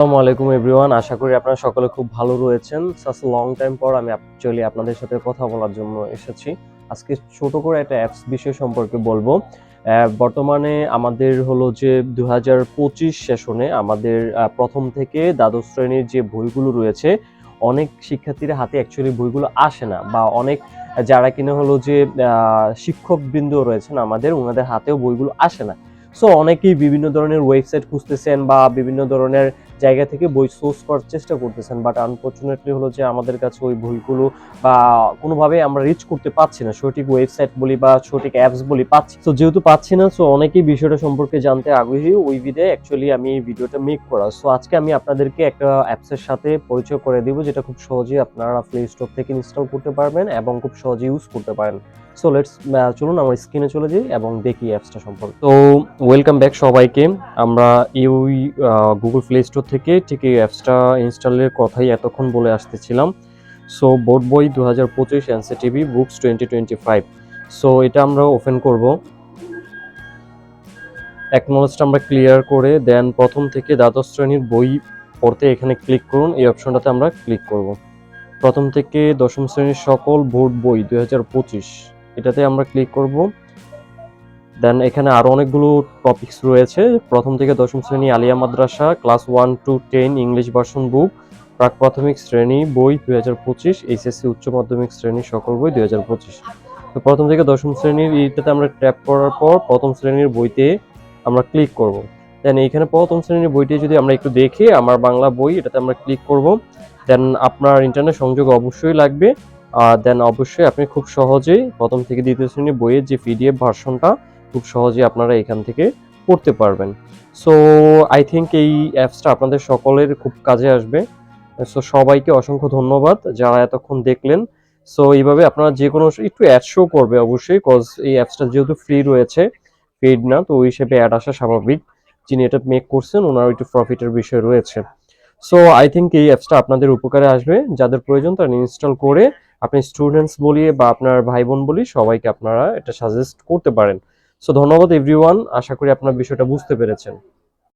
আসসালামু আলাইকুম এভরিওয়ান আশা করি আপনারা সকলে খুব ভালো রয়েছেন। সাস লং টাইম পর আমি অ্যাকচুয়ালি আপনাদের সাথে কথা বলার জন্য এসেছি। আজকে ছোট করে একটা অ্যাপস বিষয় সম্পর্কে বলব। বর্তমানে আমাদের হলো যে দু হাজার পঁচিশ সেশনে আমাদের প্রথম থেকে দ্বাদশ শ্রেণির যে বইগুলো রয়েছে, অনেক শিক্ষার্থীর হাতে অ্যাকচুয়ালি বইগুলো আসে না বা অনেক, যারা কিনা হলো যে শিক্ষক বৃন্দ রয়েছেন আমাদের ওনাদের হাতেও বইগুলো আসে না। সো অনেকেই বিভিন্ন ধরনের ওয়েবসাইট খুঁজতেছেন বা বিভিন্ন ধরনের জায়গা থেকে বই সোর্স করার চেষ্টা করতেছেন বাট আনফর্চুনেটলি হলো যে আমাদের কাছে ওই বইগুলো বা কোনোভাবে আমরা রিচ করতে পারছি না। সঠিক ওয়েবসাইট বলি বা সঠিক অ্যাপস বলি পাচ্ছি তো যেহেতু পাচ্ছি না সো অনেকেই বিষয়টা সম্পর্কে জানতে আগ্রহী। ওই ভিডিও অ্যাকচুয়ালি আমি এই ভিডিওটা মেক করা। সো আজকে আমি আপনাদেরকে একটা অ্যাপসের সাথে পরিচয় করে দিব, যেটা খুব সহজেই আপনারা প্লে স্টোর থেকে ইনস্টল করতে পারবেন এবং খুব সহজে ইউজ করতে পারেন। সো লেটস চলুন আমার স্ক্রিনে চলে যাই এবং দেখি অ্যাপসটা সম্পর্কে। তো ওয়েলকাম ব্যাক সবাইকে। আমরা এই গুগল প্লে স্টোর থেকে ঠিক এই অ্যাপসটা ইনস্টলের কথাই এতক্ষণ বলে আসতেছিলাম। সো, বোর্ড বই দু হাজার পঁচিশ NCTV, books twenty twenty five. So, এটা আমরা ওপেন করব। অ্যাকনোলেজটা আমরা ক্লিয়ার করে দেন প্রথম থেকে দ্বাদশ শ্রেণির বই পড়তে এখানে ক্লিক করুন, এই অপশনটাতে আমরা ক্লিক করব। প্রথম থেকে দশম শ্রেণির সকল বোর্ড বই দুই হাজার পঁচিশ, এটাতে আমরা ক্লিক করব। দেন এখানে আরও অনেকগুলো টপিকস রয়েছে। প্রথম থেকে দশম শ্রেণি Alia Madrasa class one two ten English version book প্রাক প্রাথমিক শ্রেণি বই দুই হাজার পঁচিশ এইচএসসি উচ্চ মাধ্যমিক শ্রেণি সকল বই দুই হাজার পঁচিশ। তো প্রথম থেকে দশম শ্রেণির এইটাতে আমরা ট্যাপ করার পর প্রথম শ্রেণির বইতে আমরা ক্লিক করব। দেন এইখানে প্রথম শ্রেণির বইটি যদি আমরা একটু দেখি, আমার বাংলা বই, এটাতে আমরা ক্লিক করব। দেন আপনার ইন্টারনেট সংযোগ অবশ্যই লাগবে। আর দেন অবশ্যই আপনি খুব সহজেই প্রথম থেকে দ্বিতীয় শ্রেণির বইয়ের যে পিডিএফ ভার্সনটা খুব সহজেই আপনারা এখান থেকে করতে পারবেন। সো আই থিঙ্ক এই অ্যাপসটা আপনাদের সকলের খুব কাজে আসবে। সো সবাইকে অসংখ্য ধন্যবাদ যারা এতক্ষণ দেখলেন। সো এইভাবে আপনারা যে কোনো একটু অ্যাড শো করবে অবশ্যই কজ এই অ্যাপসটা যেহেতু ফ্রি রয়েছে পেইড না, তো ওই হিসেবে অ্যাড আসা স্বাভাবিক। যিনি এটা মেক করছেন ওনার একটু প্রফিটের বিষয় রয়েছে। সো আই থিঙ্ক এই অ্যাপসটা আপনাদের উপকারে আসবে। যাদের প্রয়োজন তারা ইনস্টল করে, আপনি স্টুডেন্টস বলিয়ে বা আপনার ভাই বোন বলি সবাইকে আপনারা এটা সাজেস্ট করতে পারেন। সো ধন্যবাদ এভরিওয়ান আশা করি আপনার বিষয়টা বুঝতে পেরেছেন।